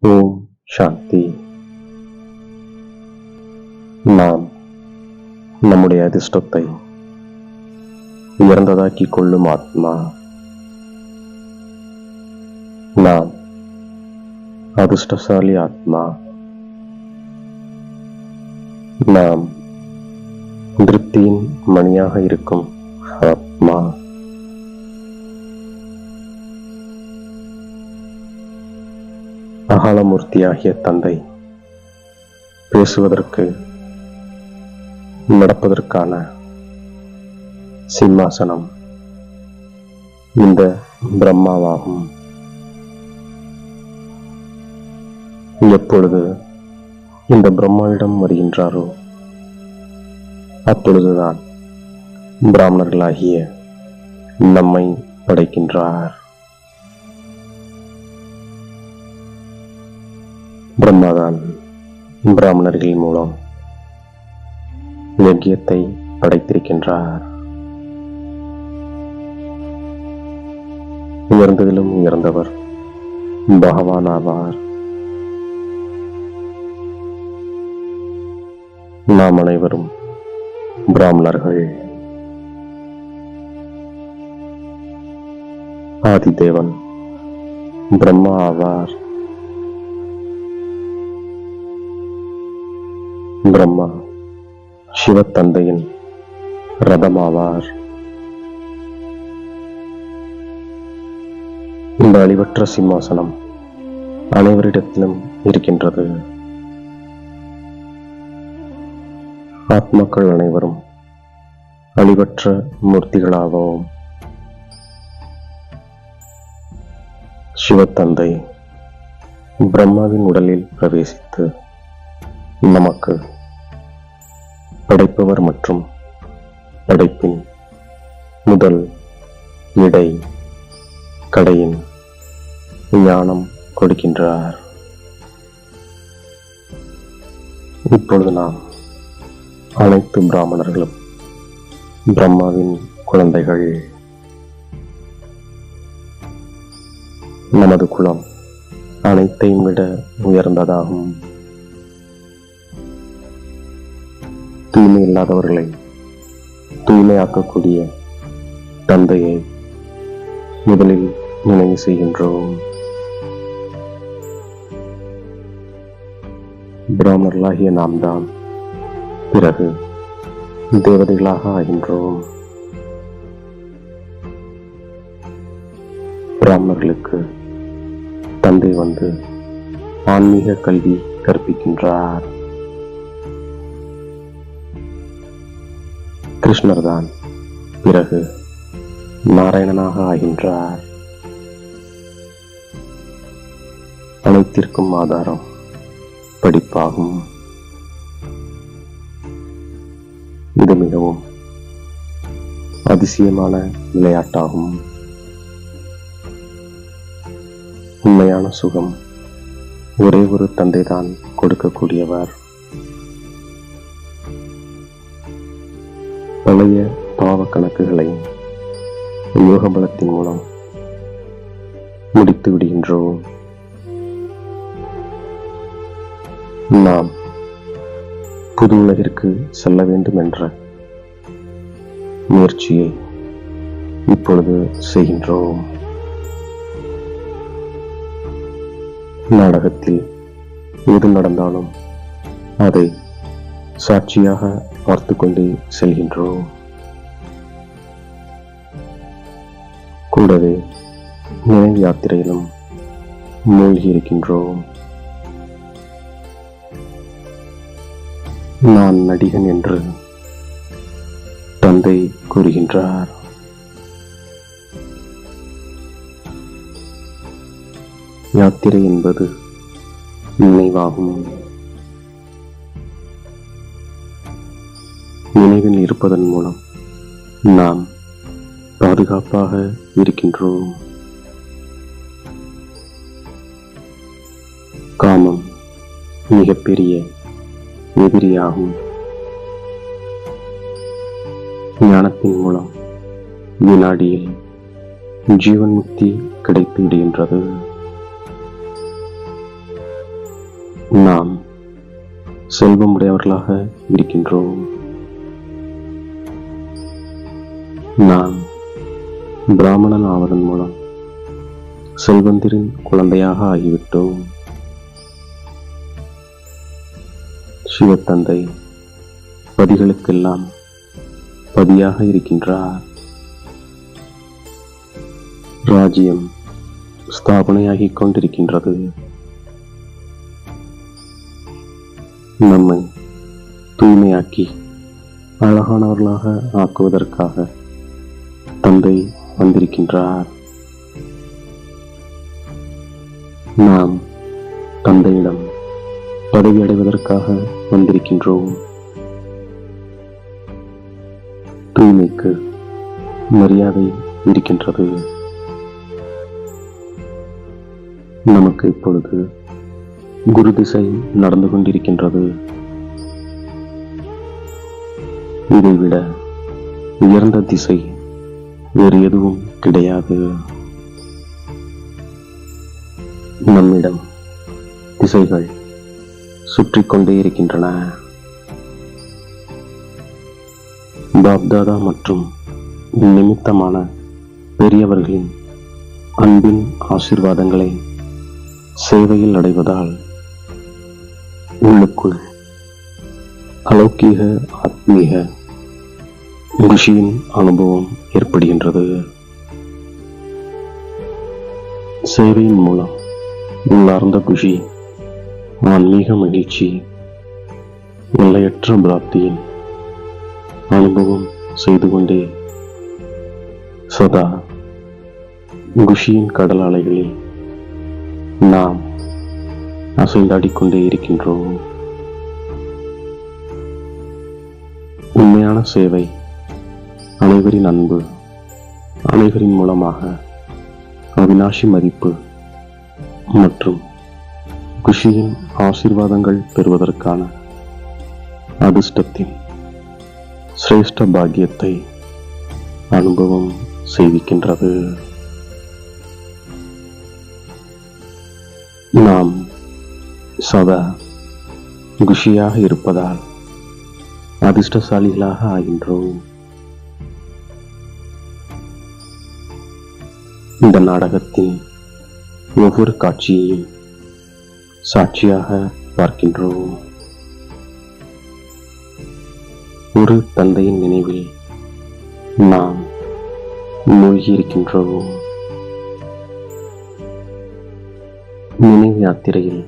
ஓம் சாந்தி. நாம் நம்முடைய அதிர்ஷ்டத்தை உயர்ந்ததாக்கிக் கொள்ளும் ஆத்மா. நாம் அதிர்ஷ்டசாலி ஆத்மா. நாம் திருப்தியின் மணியாக இருக்கும் ஆத்மா. மூர்த்தியாகிய தந்தை பேசுவதற்கு நடப்பதற்கான சிம்மாசனம் இந்த பிரம்மாவாகும். எப்பொழுது இந்த பிரம்மாவிடம் வருகின்றாரோ அப்பொழுதுதான் பிராமணர்களாகிய நம்மை படைக்கின்றார். பிரம்மாதான் பிராமணர்கள் மூலம் யஜ்யத்தை படைத்திருக்கின்றார். உயர்ந்ததிலும் உயர்ந்தவர் பகவான் ஆவார் நாம் அனைவரும் பிராமணர்கள். ஆதிதேவன் பிரம்மா ஆவார். பிரம்மா சிவத்தந்தையின் ரதமாவார். இந்த அழிவற்ற சிம்மாசனம் அனைவரிடத்திலும் இருக்கின்றது. ஆத்மாக்கள் அனைவரும் அழிவற்ற மூர்த்திகளாகவும் சிவத்தந்தை பிரம்மாவின் உடலில் பிரவேசித்து நமக்கு படைப்பவர் மற்றும் படைப்பின் முதல் இடை கடையின் ஞானம் கொடுக்கின்றார். இப்பொழுது நாம் அனைத்து பிராமணர்களும் பிரம்மாவின் குழந்தைகள். நமது குலம் அனைத்தையும் விட உயர்ந்ததாகும். தூய்மை இல்லாதவர்களை தூய்மையாக்கக்கூடிய தந்தையை முதலில் நினைவு செய்கின்றோம். பிராமணர்களாகிய நாம் தான் பிறகு தேவதைகளாக ஆகின்றோம். பிராமணர்களுக்கு தந்தை வந்து ஆன்மீக கல்வி கற்பிக்கின்றார். கிருஷ்ணர் தான் பிறகு நாராயணனாக ஆகின்றார். அனைத்திற்கும் ஆதாரம் படிப்பாகும். இது மிகவும் அதிசயமான விளையாட்டாகும். உண்மையான சுகம் ஒரே ஒரு தந்தைதான் கொடுக்கக்கூடியவர். பாவ கணக்குகளை யோக பலத்தின் மூலம் முடித்து விடுகின்றோம். நாம் புது உலகிற்கு செல்ல வேண்டும் என்ற முயற்சியை இப்பொழுது செய்கின்றோம். நாடகத்தில் எது நடந்தாலும் அதை சாட்சியாக பார்த்து கொண்டே செல்கின்றோம். கூடவே நினைவு யாத்திரையிலும் மூழ்கி இருக்கின்றோம் நான் நடிகன் என்று தந்தை கூறுகின்றார். யாத்திரை என்பது நினைவாகும். நினைவில் இருப்பதன் மூலம் நாம் பாதுகாப்பாக இருக்கின்றோம். காமம் மிகப்பெரிய எதிரியாகும். ஞானத்தின் மூலம் வினாடியில் ஜீவன் முக்தி கிடைத்து விடுகின்றது நாம் செல்வமுடையவர்களாக இருக்கின்றோம். பிராமணன் ஆவதன் மூலம் செல்வந்தரின் குழந்தையாக ஆகிவிட்டோம். சிவத்தந்தை பதிகளுக்கெல்லாம் பதியாக இருக்கின்றார். ராஜ்யம் ஸ்தாபனையாகிக் கொண்டிருக்கின்றது. நம்மை தூய்மையாக்கி அழகானவர்களாக ஆக்குவதற்காக தந்தை வந்திருக்கின்றார் நாம் தந்தையிடம் பதவி அடைவதற்காக வந்திருக்கின்றோம். தூய்மைக்கு மரியாதை இருக்கின்றது. நமக்கு இப்பொழுது குரு திசை நடந்து கொண்டிருக்கின்றது. இதைவிட உயர்ந்த திசை வேறு எதுவும் கிடையாது. நம்மிடம் திசைகள் சுற்றி கொண்டே இருக்கின்றன. பாப்தாதா மற்றும் நிமித்தமான பெரியவர்களின் அன்பின் ஆசீர்வாதங்களை சேவையில் அடைவதால் உள்ளுக்குள் அலௌக்கிக ஆத்மீக குஷியின் அனுபவம் ஏற்படுகின்றது. சேவையின் மூலம் உள்ளார்ந்த குஷி ஆன்மீக மகிழ்ச்சி எல்லையற்ற பிராப்தியின் அனுபவம் செய்து கொண்டே சதா குஷியின் கடல் அலைகளில் நாம் அசைந்தாடிக்கொண்டே இருக்கின்றோம். உண்மையான சேவை அனைவரின் அன்பு அனைவரின் மூலமாக அவினாஷி மதிப்பு மற்றும் குஷியின் ஆசீர்வாதங்கள் பெறுவதற்கான அதிர்ஷ்டத்தின் சிரேஷ்ட பாக்கியத்தை அனுபவம் செய்விக்கின்றது. நாம் சதா குஷியாக இருப்பதால் அதிர்ஷ்டசாலிகளாக ஆகின்றோம். இந்த நாடகத்தின் ஒவ்வொரு காட்சியையும் சாட்சியாக பார்க்கின்றோம். ஒரு தந்தையின் நினைவில் நாம் மூழ்கியிருக்கின்றோம். நினைவு யாத்திரையில்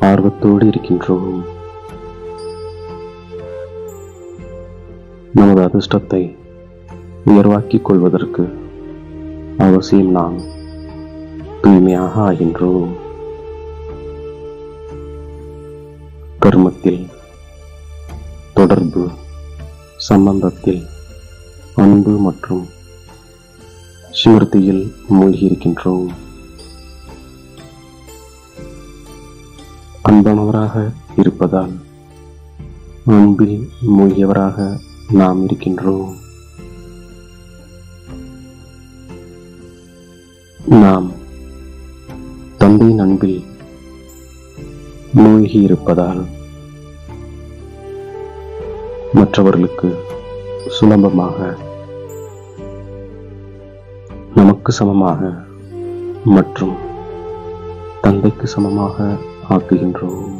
ஆர்வத்தோடு இருக்கின்றோம். நமது அதிர்ஷ்டத்தை உயர்வாக்கிக் கொள்வதற்கு அவசியம் நாம் தூய்மையாக ஆகின்றோம் கர்மத்தில் தொடர்பு சம்பந்தத்தில் அன்பு மற்றும் ஸ்மிருதியில் மூழ்கியிருக்கின்றோம் அன்பானவராக இருப்பதால் அன்பில் மூழ்கியவராக நாம் இருக்கின்றோம். நாம் தந்தையின் அன்பில் மூழ்கி இருப்பதால் மற்றவர்களுக்கு சுலபமாக நமக்கு சமமாக மற்றும் தந்தைக்கு சமமாக ஆக்குகின்றோம்.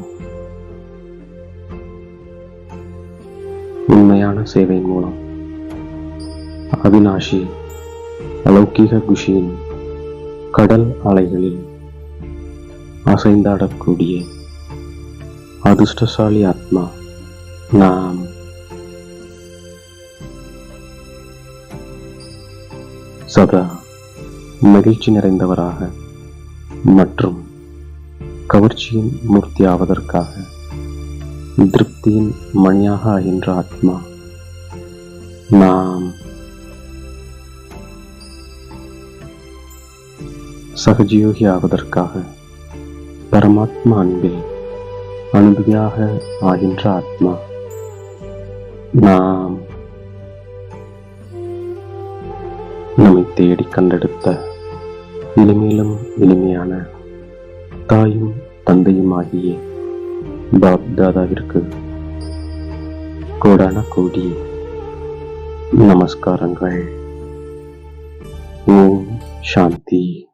உண்மையான சேவை மூலம் அவினாஷி அலௌகிக குஷியின் கடல் அலைகளில் அசைந்தாடக்கூடிய அதிர்ஷ்டசாலி ஆத்மா நாம். சதா மகிழ்ச்சி நிறைந்தவராக மற்றும் கவர்ச்சியின் மூர்த்தி ஆவதற்காக திருப்தியின் மணியாக ஆகின்ற ஆத்மா நாம். சகஜயோகி ஆவதற்காக பரமாத்மா அன்பில் அனுபவியாக ஆகின்ற ஆத்மா. நாம் நம்மை தேடி கண்டெடுத்த இனிமேலும் இனிமையான தாயும் தந்தையுமாகிய பாப்தாதாவிற்கு கோடான கோடி நமஸ்காரங்கள். ஓம் சாந்தி.